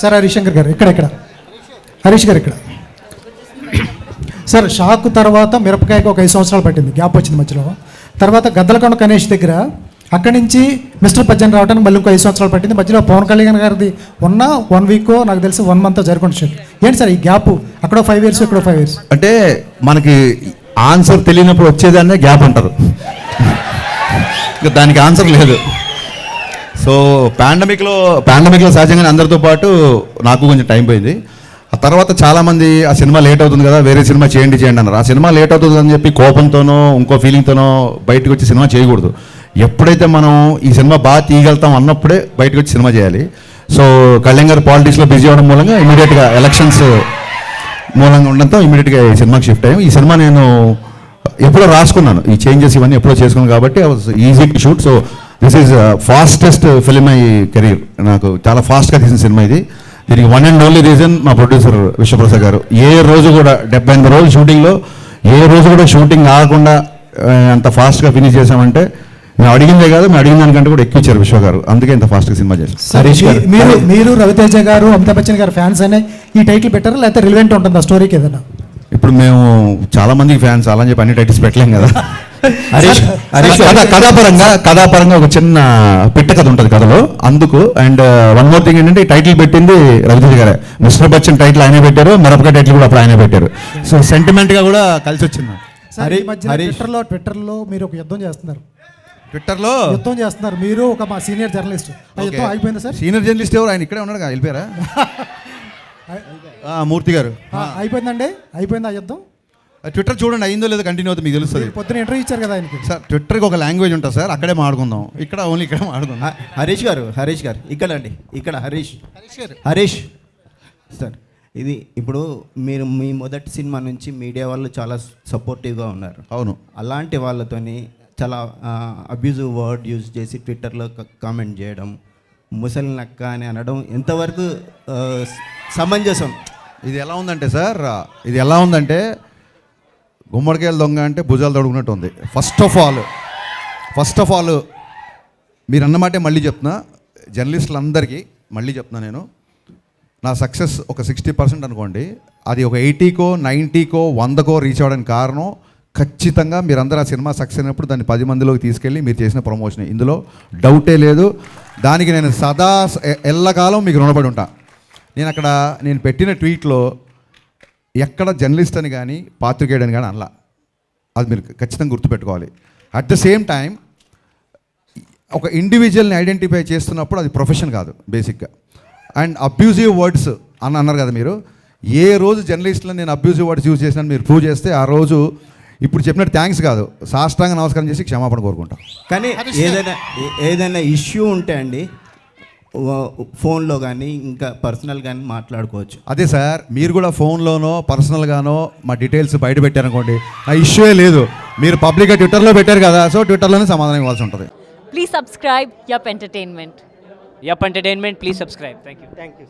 Sir Harishankar గారు ఇక్కడ ఇక్కడ హరీష్ గారు ఇక్కడ. సార్ షాక్ తర్వాత మిరపకాయకి ఒక ఐదు సంవత్సరాలు పట్టింది గ్యాప్ వచ్చింది మధ్యలో. తర్వాత గద్దలకొండ గణేష్ దగ్గర అక్కడి నుంచి మిస్టర్ పజ్జన్ రావడానికి మళ్ళీ ఇంకో ఐదు సంవత్సరాలు పట్టింది. మధ్యలో పవన్ కళ్యాణ్ గారిది ఉన్న వన్ వీక్ నాకు తెలిసి వన్ మంత్ జరుగుంటుంది షూట్ ఏంటి సార్ ఈ గ్యాప్? అక్కడ ఫైవ్ ఇయర్స్ ఇక్కడ ఫైవ్ ఇయర్స్ అంటే మనకి ఆన్సర్ తెలియనప్పుడు వచ్చేదాన్నే గ్యాప్ అంటారు. దానికి ఆన్సర్ లేదు. సో పాండమిక్లో పాండమిక్లో సహజంగానే అందరితో పాటు నాకు కొంచెం టైం పోయింది. ఆ తర్వాత చాలామంది ఆ సినిమా లేట్ అవుతుంది కదా వేరే సినిమా చేయండి చేయండి అన్నారు. ఆ సినిమా లేట్ అవుతుంది అని చెప్పి కోపంతోనో ఇంకో ఫీలింగ్తోనో బయటకు వచ్చి సినిమా చేయకూడదు. ఎప్పుడైతే మనం ఈ సినిమా బాగా తీయగలుగుతాం అన్నప్పుడే బయటకు వచ్చి సినిమా చేయాలి. సో కళ్యాణ్ గారు పాలిటిక్స్లో బిజీ అవ్వడం మూలంగా ఇమీడియట్గా ఎలక్షన్స్ మూలంగా ఉండడంతో ఇమీడియట్గా ఈ సినిమాకి షిఫ్ట్ అయ్యాం. ఈ సినిమా నేను ఎప్పుడో రాసుకున్నాను. ఈ చేంజెస్ ఇవన్నీ ఎప్పుడో చేసుకున్నాను కాబట్టి easy to shoot so this is fastest film my career నాకు చాలా ఫాస్ట్గా తీసిన సినిమా ఇది. దీనికి వన్ అండ్ ఓన్లీ రీజన్ మా ప్రొడ్యూసర్ విశ్వప్రసాద్ గారు. ఏ రోజు కూడా డెబ్బై ఎనిమిది రోజులు షూటింగ్లో ఏ రోజు కూడా షూటింగ్ ఆగకుండా ఆ, అంత ఫాస్ట్గా ఫినిష్ చేసామంటే మేము అడిగిందే కాదు మేము అడిగిన దానికంటే కూడా ఎక్కువ ఇచ్చారు విశ్వ గారు. అందుకే ఇంత ఫాస్ట్గా సినిమా చేశాం హరీష్ గారు. మీరు మీరు రవితేజ గారు అమితాబ్ బచ్చన్ గారు ఫ్యాన్స్ అనే ఈ టైటిల్ పెట్టారా? లేకపోతే రిలవెంట్ ఉంటుందా? స్టోరీకి ఏదైనా? ఇప్పుడు మేము చాలా మందికి ఫ్యాన్స్ అలా అని చెప్పి అన్ని టైటిల్స్ పెట్టలేం కదా. కథాపరంగా కథాపరంగా ఒక చిన్న పిట్ట కథ ఉంటుంది కథలో అందుకు అండ్ వన్ మోర్ థింగ్ ఏంటంటే ఈ టైటిల్ పెట్టింది రవితేజ గారే. మిస్టర్ బచ్చన్ టైటిల్ ఆయనే పెట్టారు మిరపకాయ టైటిల్ కూడా అప్పుడు ఆయనే పెట్టారు. సో సెంటిమెంట్గా కూడా కలిసి వచ్చింది. సార్ మధ్య. ట్విట్టర్లో ట్విట్టర్లో మీరు ఒక యుద్ధం చేస్తున్నారు. ట్విట్టర్లో యుద్ధం చేస్తున్నారు. మీరు ఒక మా సీనియర్ జర్నలిస్ట్ ఆ యుద్ధం ఆగిపోయిందా సార్? సీనియర్ జర్నలిస్ట్ ఎవరు? ఆయన ఇక్కడే ఉన్నాడు వెళ్ళిపోయారా? ఆ, మూర్తి గారు. ఆ, అయిపోయిందండి? అయిపోయింది ఆ యుద్ధం? ట్విట్టర్ చూడండి అయిందో లేదో కంటిన్యూ అవుతుంది మీకు తెలుస్తుంది. పొద్దున ఇంటర్వ్యూ ఇచ్చారు కదా ఆయనకి. సార్ ట్విట్టర్కి ఒక లాంగ్వేజ్ ఉంటుంది సార్ అక్కడే మాడుకుందాం ఇక్కడ ఓన్లీ ఇక్కడే మాడుకుందాం హరీష్ గారు హరీష్ గారు ఇక్కడ అండి ఇక్కడ హరీష్. హరీష్ సార్ ఇది ఇప్పుడు మీరు మీ మొదటి సినిమా నుంచి మీడియా వాళ్ళు చాలా సపోర్టివ్గా ఉన్నారు. అవును. అలాంటి వాళ్ళతోని చాలా అబ్యూజివ్ వర్డ్ యూజ్ చేసి ట్విట్టర్లో కామెంట్ చేయడం ముసలి నక్క అని అనడం ఎంతవరకు సమంజసం? ఇది ఎలా ఉందంటే సార్ ఇది ఎలా ఉందంటే గుమ్మడికాయల దొంగ అంటే భుజాలు తొడుగునట్టు ఉంది. First of all first of all మీరు అన్నమాటే మళ్ళీ చెప్తున్నా. జర్నలిస్టులందరికీ మళ్ళీ చెప్తున్నా నేను. నా సక్సెస్ ఒక సిక్స్టీ పర్సెంట్ అనుకోండి. అది ఒక ఎయిటీకో నైంటీకో వందకో రీచ్ అవ్వడానికి కారణం ఖచ్చితంగా మీరందరూ ఆ సినిమా సక్సెస్ అయినప్పుడు దాన్ని పది మందిలోకి తీసుకెళ్ళి మీరు చేసిన ప్రమోషన్ ఇందులో డౌటే లేదు. దానికి నేను సదా ఎల్లకాలం మీకు రుణపడి ఉంటా. నేను అక్కడ నేను పెట్టిన ట్వీట్లో ఎక్కడ జర్నలిస్ట్ అని కానీ పాత్రికేయుడని కానీ అనలా. అది మీరు ఖచ్చితంగా గుర్తుపెట్టుకోవాలి. అట్ ద సేమ్ టైం ఒక ఇండివిజువల్ని ఐడెంటిఫై చేస్తున్నప్పుడు అది ప్రొఫెషన్ కాదు బేసిక్గా అండ్ అబ్యూజివ్ వర్డ్స్ అని అన్నారు కదా మీరు ఏ రోజు జర్నలిస్టులను నేను అబ్యూజివ్ వర్డ్స్ యూజ్ చేసినా మీరు ప్రూవ్ చేస్తే ఆ రోజు ఇప్పుడు చెప్పినట్టు థ్యాంక్స్ కాదు సాష్టాంగ నమస్కారం చేసి క్షమాపణ కోరుకుంటాం. కానీ ఏదైనా ఏ- ఏదైనా ఇష్యూ ఉంటే అండి ఫోన్లో కానీ ఇంకా పర్సనల్ కానీ మాట్లాడుకోవచ్చు. అదే సార్ మీరు కూడా ఫోన్లోనో పర్సనల్గానో మా డీటెయిల్స్ బయట పెట్టారనుకోండి ఆ ఇష్యూ లేదు. మీరు పబ్లిక్గా ట్విట్టర్లో పెట్టారు కదా సో ట్విట్టర్లోనే సమాధానం ఇవ్వాల్సి ఉంటుంది. Please subscribe Yup entertainment Yup entertainment please subscribe thank you thank you